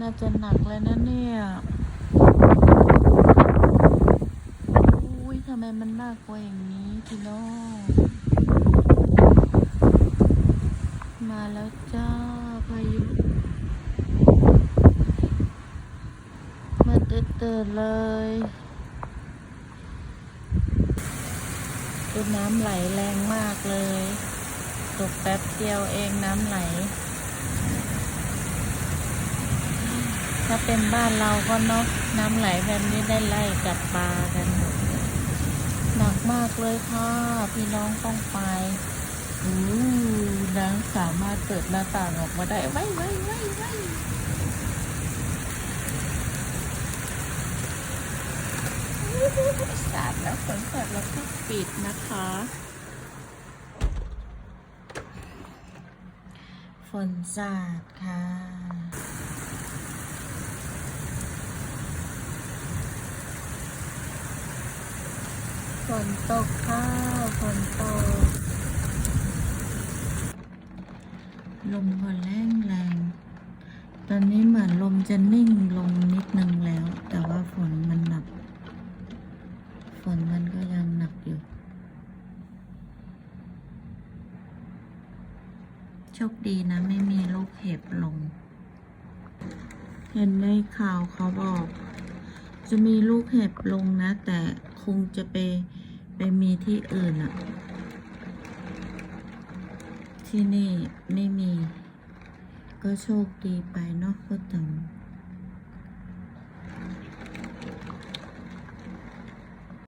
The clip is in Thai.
น่าจะหนักเลยนะเนี่ยอุ้ยทำไมมันน่ากลัวอย่างนี้พี่น้องมาแล้วจ้าพายุมาเตือนเลยดูน้ำไหลแรงมากเลย ตกแป๊บเดียวเองน้ำไหล ถ้าเป็นบ้านเราก็เนาะน้ำไหลแบบนี้ได้ไล่กัดปลากัน หนักมากเลยค่ะ พี่น้องต้องไปอู้นางสามารถเปิดหน้าต่างออกมาได้ไว้ไว้ไว้ไว้สาดแล้วฝนสาดแล้วก็ปิดนะคะ ฝนสาดค่ะ ฝนตกค่ะฝนตก ลมก็แรงแรง ตอนนี้เหมือนลมจะนิ่งลงนิดนึงแล้ว แต่ว่าฝนมันหนัก ฝนมันก็ยังหนักอยู่ โชคดีนะไม่มีลูกเห็บลง เห็นในข่าวเขาบอก จะมีลูกเห็บลงนะ แต่คงจะไปไปมีที่อื่นอะที่นี่ไม่มี ก็โชคดีไปเนาะก็ตาม